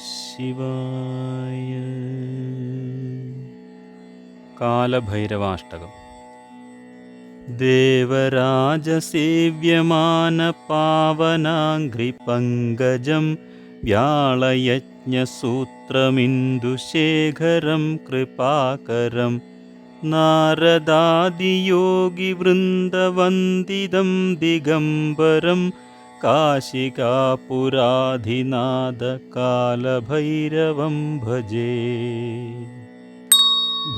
ശിവായ കാലഭൈരവാഷ്ടകം ദേവരാജസേവ്യമാനപാവനാഘ്രിപങ്കജം വ്യാളയജ്ഞസൂത്രമിന്ദുശേഖരം കൃപാകരം നാരദാദിയോഗിവൃന്ദവന്ദിതം ദിഗംബരം काशिकापुराधिनादकालभैरवं भजे।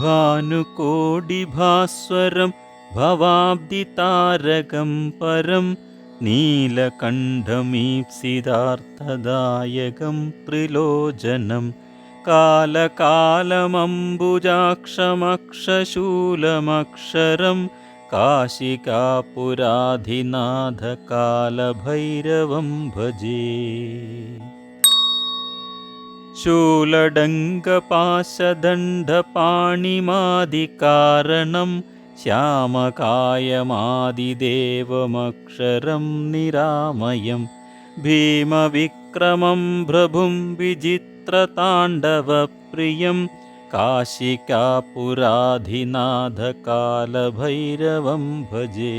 भानुकोटिभास्वरं भवाब्दितारकं परं नीलकण्ठमीप्सितार्थदायकं त्रिलोचनं कालकालमम्बुजाक्षमक्षशूलमक्षरं काशिकापुराधिनाथकालभैरवं भजे। शूलडङ्गपाशदण्डपाणिमादिकारणं श्यामकायमादिदेवमक्षरं निरामयं। भीमविक्रमं भ्रभुं विचित्रताण्डवप्रियं काशिकापुराधिनाथकालभैरवं भजे।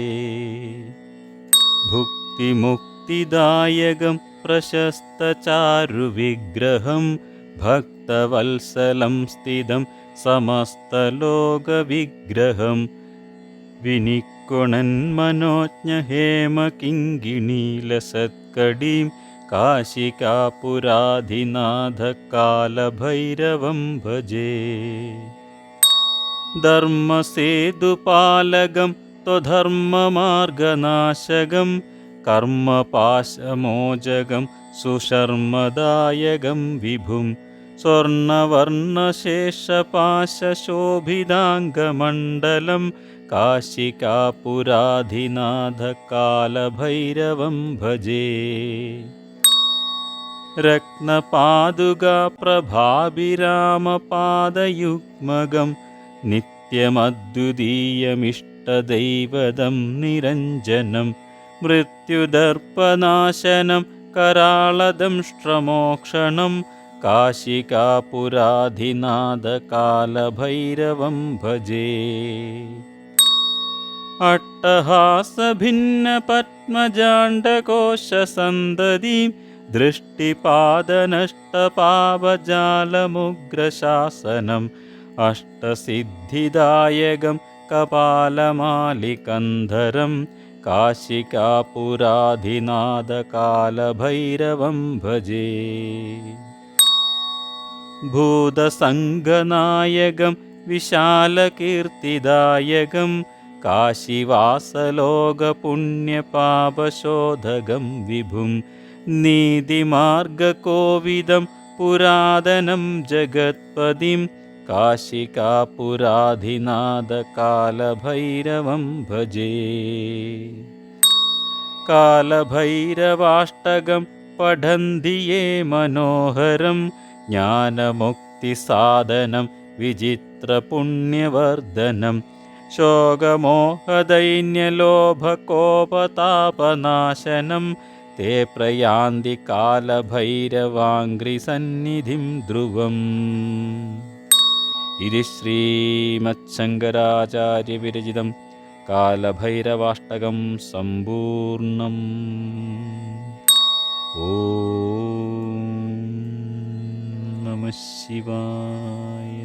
भुक्तिमुक्तिदायकं प्रशस्तचारुविग्रहं भक्तवत्सलं स्थितं समस्तलोकविग्रहं। विनिकुणन्मनोज्ञहेमकिङ्गिणीलसत्कडीं काशिकापुराधिनाथकालभैरवं भजे। धर्मसेतुपालकं त्वधर्ममार्गनाशकं कर्मपाशमोचकं सुशर्मदायकं विभुं। स्वर्णवर्णशेषपाशशोभिताङ्गमण्डलं काशिकापुराधिनाथकालभैरवं भजे रत्नपादुकाप्रभाभिरामपादयुग्मगं नित्यमद्वितीयमिष्टदैवतं निरञ्जनं मृत्युदर्पनाशनं कराळदंष्ट्रमोक्षणं काशिकापुराधिनाथकालभैरवं भजे अट्टहासभिन्नपद्मजाण्डकोशसन्दधिं दृष्टिपादनष्टपावजालमुग्रशासनम् अष्टसिद्धिदायकं कपालमालिकन्धरं काशिकापुराधिनाथकालभैरवं भजे भूतसङ्गनायकं विशालकीर्तिदायकं काशिवासलोकपुण्यपापशोधकं विभुं നീതിമാർഗകോവിദം പുരാതനം ജഗത്പതിം കാശികാപുരാധിനാഥകാലഭൈരവം ഭജേ. കാലഭൈരവാഷ്ടകം പഠന്തി യേ മനോഹരം ജ്ഞാനമുക്തിസാധനം വിചിത്രപുണ്യവർദ്ധനം ശോകമോഹദൈന്യലോഭകോപതാപനാശനം ते प्रयान्ति कालभैरवाङ्घ्रिसन्निधिं ध्रुवम्। इति श्रीमच्छङ्कराचार्यविरचितं कालभैरवाष्टकं सम्पूर्णम्। ॐ नमः शिवाय